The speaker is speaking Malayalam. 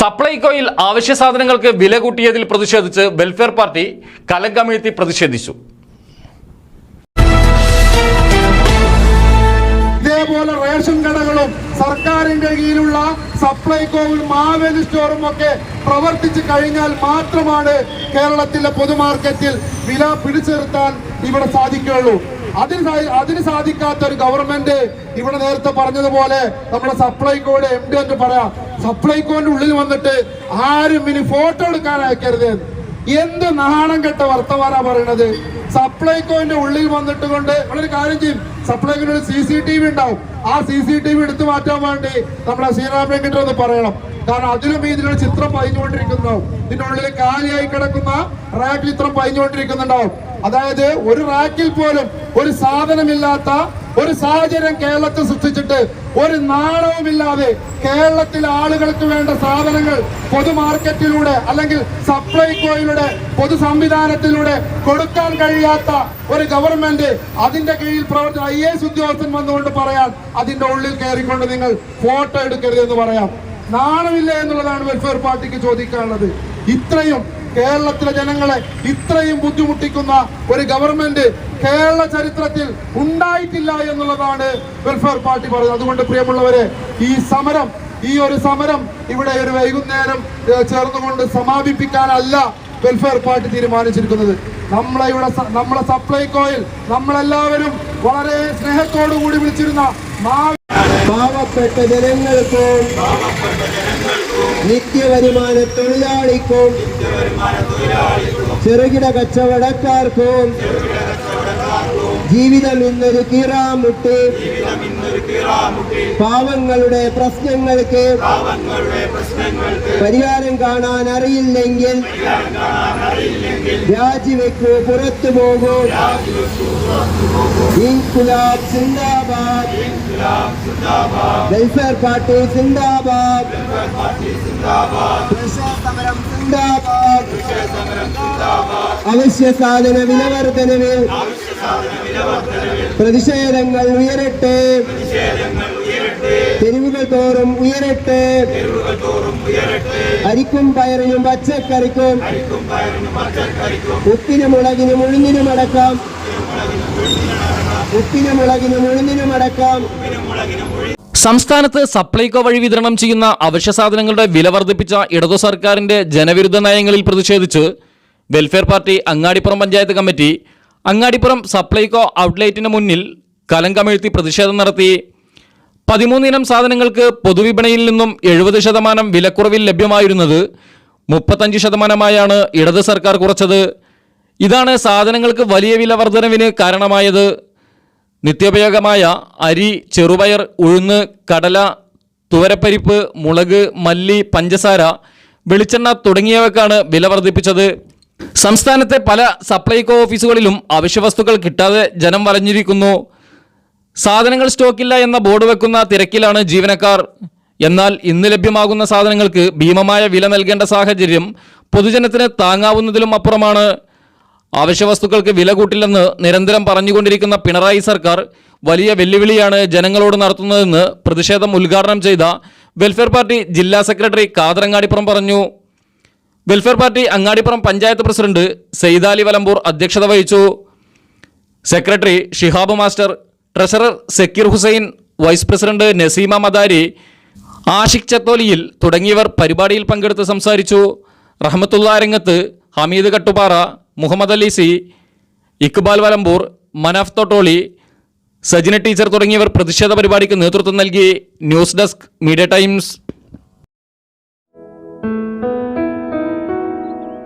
സപ്ലൈകോയിൽ അവശ്യ സാധനങ്ങൾക്ക് വില കൂട്ടിയതിൽ പ്രതിഷേധിച്ച് വെൽഫെയർ പാർട്ടി കലങ്കമിഴ്ത്തി പ്രതിഷേധിച്ചു. ഇതേപോലെ റേഷൻ കടകളും സർക്കാരിന്റെ കീഴിലുള്ള സപ്ലൈകോവും മാവേലി സ്റ്റോറും ഒക്കെ പ്രവർത്തിച്ചു കഴിഞ്ഞാൽ മാത്രമാണ് കേരളത്തിലെ പൊതുമാർക്കറ്റിൽ വില പിടിച്ചെടുത്താൻ ഇവിടെ സാധിക്കുകയുള്ളൂ. അതിന് അതിന് സാധിക്കാത്ത ഒരു ഗവൺമെന്റ് ഇവിടെ നേരത്തെ പറഞ്ഞതുപോലെ നമ്മുടെ സപ്ലൈകോയുടെ എം ഡി എന്ന് പറയാം. സപ്ലൈകോന്റെ ഉള്ളിൽ വന്നിട്ട് ആരും ഇനി ഫോട്ടോ എടുക്കാൻ അയക്കരുത്. എന്ത് നാണം കെട്ട വർത്തമാനാ പറയണത്? സപ്ലൈകോന്റെ ഉള്ളിൽ വന്നിട്ട് കൊണ്ട് നമ്മളൊരു കാര്യം ചെയ്യും. സപ്ലൈകോന്റെ ഒരു സി സി ടി വി ഉണ്ടാവും. ആ സി സി ടി വി എടുത്തു മാറ്റാൻ വേണ്ടി നമ്മളെ ശ്രീറാം വെങ്കിട്ട് ഒന്ന് പറയണം. കാരണം അതിലും ഇതിലൊരു ചിത്രം പതിഞ്ഞുകൊണ്ടിരിക്കുന്നുണ്ടാവും. ഇതിന്റെ ഉള്ളിൽ കാലിയായി കിടക്കുന്ന റാക്ക് ചിത്രം പതിഞ്ഞുകൊണ്ടിരിക്കുന്നുണ്ടാവും. അതായത് ഒരു റാക്കിൽ പോലും ഒരു സാധനമില്ലാത്ത ഒരു സാഹചര്യം കേരളത്തിൽ സൃഷ്ടിച്ചിട്ട് ഒരു നാണവുമില്ലാതെ കേരളത്തിലെ ആളുകൾക്ക് വേണ്ട സാധനങ്ങൾ പൊതുമാർക്കറ്റിലൂടെ അല്ലെങ്കിൽ സപ്ലൈകോയിലൂടെ പൊതു സംവിധാനത്തിലൂടെ കൊടുക്കാൻ കഴിയാത്ത ഒരു ഗവൺമെന്റ് അതിന്റെ കീഴിൽ പ്രവർത്തി ഐ എസ് ഉദ്യോഗസ്ഥൻ വന്നുകൊണ്ട് പറയാൻ അതിന്റെ ഉള്ളിൽ കയറിക്കൊണ്ട് നിങ്ങൾ ഫോട്ടോ എടുക്കരുത് എന്ന് പറയാം. നാണമില്ല എന്നുള്ളതാണ് വെൽഫെയർ പാർട്ടിക്ക് ചോദിക്കാനുള്ളത്. ഇത്രയും കേരളത്തിലെ ജനങ്ങളെ ഇത്രയും ബുദ്ധിമുട്ടിക്കുന്ന ഒരു ഗവൺമെന്റ് കേരള ചരിത്രത്തിൽ ഉണ്ടായിട്ടില്ല എന്നുള്ളതാണ് വെൽഫെയർ പാർട്ടി പറയുന്നത്. അതുകൊണ്ട് പ്രിയമുള്ളവരെ ഈ സമരം ഈ ഒരു സമരം ഇവിടെ ഒരു വൈകുന്നേരം ചേർന്നുകൊണ്ട് സമാപിപ്പിക്കാനല്ല വെൽഫെയർ പാർട്ടി തീരുമാനിച്ചിരിക്കുന്നത്. നമ്മളെ ഇവിടെ നമ്മളെ സപ്ലൈകോയിൽ നമ്മളെല്ലാവരും വളരെ സ്നേഹത്തോടു കൂടി വിളിച്ചിരുന്ന പാവപ്പെട്ട ജനങ്ങൾക്കും നിത്യവരുമാന തൊഴിലാളിക്കും ചെറുകിട കച്ചവടക്കാർക്കും ജീവിതം ഇന്നൊരു കീറാമുട്ട്. പാവങ്ങളുടെ പ്രശ്നങ്ങൾക്ക് പരിഹാരം കാണാൻ അറിയില്ലെങ്കിൽ രാജിവെക്കൂ പുറത്തു പോകൂ. ഇൻകുലാബ് സിന്ദാബാദ്. വെൽഫെയർ പാർട്ടി സിന്ദാബാദ്. സമരം സിന്ദാബാദ്. അവശ്യ സാധന വിലവർദ്ധനവേ പ്രതിഷേധങ്ങൾ ഉയരട്ടെ. തെരുവുകൾ തോറും ഉയരട്ടെ. അരിക്കും പയറിനും പച്ചക്കറിക്കും. ഉപ്പിനും മുളകിനും ഉഴുന്നിനും അടക്കാം. ഉപ്പിനും മുളകിനും ഉഴുന്നിനും അടക്കാം. സംസ്ഥാനത്ത് സപ്ലൈകോ വഴി വിതരണം ചെയ്യുന്ന അവശ്യ സാധനങ്ങളുടെ വില വർദ്ധിപ്പിച്ച ഇടതു സർക്കാരിന്റെ ജനവിരുദ്ധ നയങ്ങളിൽ പ്രതിഷേധിച്ച് welfare party Angadipuram panchayat committee Angadipuram Supplyco ഔട്ട്ലെറ്റിന് മുന്നിൽ കലങ്കമെഴുത്തി പ്രതിഷേധം നടത്തി. പതിമൂന്നിനം സാധനങ്ങൾക്ക് പൊതുവിപണിയിൽ നിന്നും എഴുപത് ശതമാനം വിലക്കുറവിൽ ലഭ്യമായിരുന്നത് മുപ്പത്തഞ്ച് ശതമാനമായാണ് ഇടത് സർക്കാർ കുറച്ചത്. ഇതാണ് സാധനങ്ങൾക്ക് വലിയ വില വർധനവിന് കാരണമായത്. നിത്യോപയോഗമായ അരി ചെറുപയർ ഉഴുന്ന് കടല തുവരപ്പരിപ്പ് മുളക് മല്ലി പഞ്ചസാര വെളിച്ചെണ്ണ തുടങ്ങിയവക്കാണ് വില വർദ്ധിപ്പിച്ചത് സംസ്ഥാനത്തെ പല സപ്ലൈകോ ഓഫീസുകളിലും അവശ്യവസ്തുക്കൾ കിട്ടാതെ ജനം വലഞ്ഞിരിക്കുന്നു. സാധനങ്ങൾ സ്റ്റോക്കില്ല എന്ന ബോർഡ് വെക്കുന്ന തിരക്കിലാണ് ജീവനക്കാർ. എന്നാൽ ഇന്ന് ലഭ്യമാകുന്ന സാധനങ്ങൾക്ക് ഭീമമായ വില നൽകേണ്ട സാഹചര്യം പൊതുജനത്തിന് താങ്ങാവുന്നതിലും അപ്പുറമാണ്. അവശ്യവസ്തുക്കൾക്ക് വില കൂട്ടില്ലെന്ന് നിരന്തരം പറഞ്ഞുകൊണ്ടിരിക്കുന്ന പിണറായി സർക്കാർ വലിയ വെല്ലുവിളിയാണ് ജനങ്ങളോട് നടത്തുന്നതെന്ന് പ്രതിഷേധം ഉദ്ഘാടനം ചെയ്ത വെൽഫെയർ പാർട്ടി ജില്ലാ സെക്രട്ടറി കാതറങ്ങാടിപ്പുറം പറഞ്ഞു. Welfare party Angadipuram panchayat president Saidali Valambur അധ്യക്ഷത വഹിച്ചു. Secretary Shihab master treasurer Sakkir Hussain vice president Naseema Madari Ashiq ചത്തോലിയിൽ തുടങ്ങിയവർ പരിപാടിയിൽ പങ്കെടുത്ത് സംസാരിച്ചു. റഹ്മത്തുള്ള രംഗത്ത് ഹമീദ് കട്ടുപാറ മുഹമ്മദ് അലി സി ഇക്ബാൽ വലമ്പൂർ മനാഫ് തൊട്ടോളി സജിന ടീച്ചർ തുടങ്ങിയവർ പ്രതിഷേധ പരിപാടിക്ക് നേതൃത്വം നൽകി. News desk Media Times.